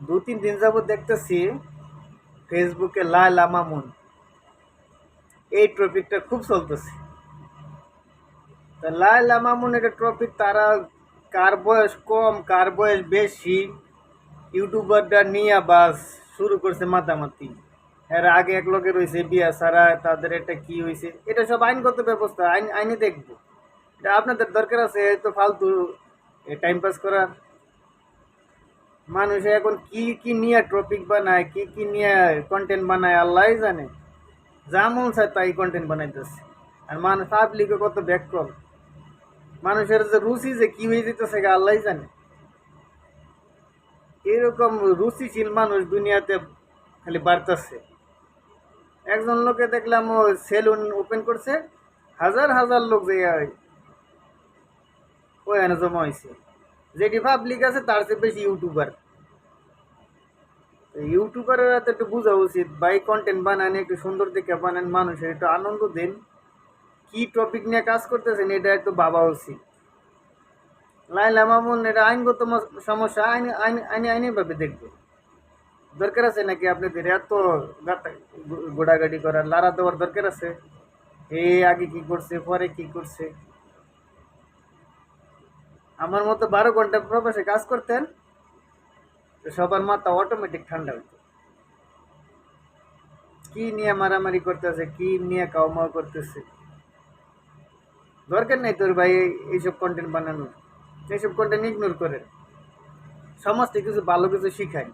দু তিন দিন যাবত দেখতেছি ফেসবুকে লায়লা মামুন। এই টপিকটা খুব চলতেছে। তা লায়লা মামুন একটা টপিক তারা কার বয়স কম, কার বয়স বেশি ইউটিউবারটা নিয়ে বাস শুরু করছে মাতামাতি। এর আগে এক লোকে রয়েছে বিয়া সারা তাদের এটা কি হয়েছে এটা সব আইনগত ব্যবস্থা, আইন আইনে দেখব। এটা আপনাদের দরকার আছে তো ফালতু টাইম পাস করার মানুষ এখন কি কি নিয়ে টপিক বানায়, কি কি নিয়ে কন্টেন্ট বানায় আল্লাহ জানে। যা মন চায় তাই কন্টেন্ট বানাইতেছে। আর মানুষ পাবলিকে কত ব্যাক কল মানুষের যে রুচি যে কি হয়ে যেতেছে আল্লাহ জানে। এরকম রুচিশীল মানুষ দুনিয়াতে খালি বাড়তেছে। একজন লোকে দেখলাম ও সেলুন ওপেন করছে, হাজার হাজার লোক যে ওখানে জমা হয়েছে যেটি পাবলিক আছে, তার চেয়ে বেশি ইউটিউবার। ইউটিউবারেরা তো একটু বোঝা উচিত বাই কন্টেন্ট বানান, একটু সুন্দর দেখে বানান মানুষের, একটু আনন্দ দেন। কি টপিক নিয়ে কাজ করতেছেন, এটা একটু ভাবা উচিত। লাইলা মামুন, এটা আইনগত সমস্যা, আইন আইন, আইনে, আইনিভাবে দেখবে। দরকার আছে নাকি আপনাদের? এত গোড়াগাড়ি করার লারা দেওয়ার দরকার আছে? এ আগে কি করছে, পরে কি করছে? আমার মতো বারো ঘণ্টা প্রবাসে কাজ করতেন, সবার মাথা অটোমেটিক ঠান্ডা হইত। কি নিয়ে মারামারি করতেছে, কি নিয়ে কাউমাও করতেছে? দরকার নেই তোর ভাই এইসব কন্টেন্ট বানানোর। এইসব কন্টেন্ট ইগনোর করে সমাজকে কিছু, ভালো কিছু শিখায়।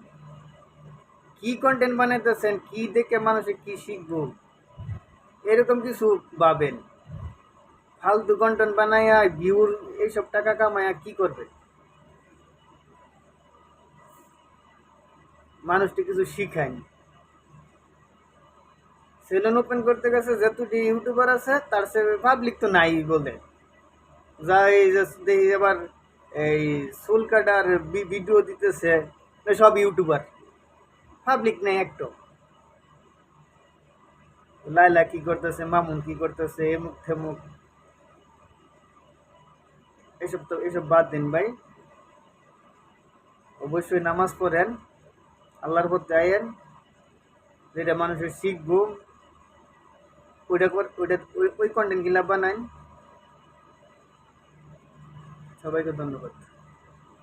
কি কন্টেন্ট বানাইতেছেন, কি দেখে মানুষে কি শিখব? এরকম কিছু ভাবেন। ফালতু কন্টেন্ট বানাইয়া ভিউর এইসব টাকা কামাইয়া কি করবে? মানুষটি কিছু শিখায়নি। সেলুন ওপেন করতে গেছে, যতটি ইউটিউবার আছে, তার সে পাবলিক তো নাই বলে। যা এই দেখি এবার এই চুল কাটার ভিডিও দিতেছে সব ইউটিউবার পাবলিক নেই একটু। লাইলা কি করতেছে, মামুন কি করতেছে এমুক থেমুক এসব তো, এসব বাদ দিন ভাই। অবশ্যই নামাজ পড়েন, আল্লাহর পর আয়েন যেটা মানুষের শিখব, ওইটা ওইটা, ওই- ওই কন্টেন্টগুলা বানান সবাইকে ধন্যবাদ।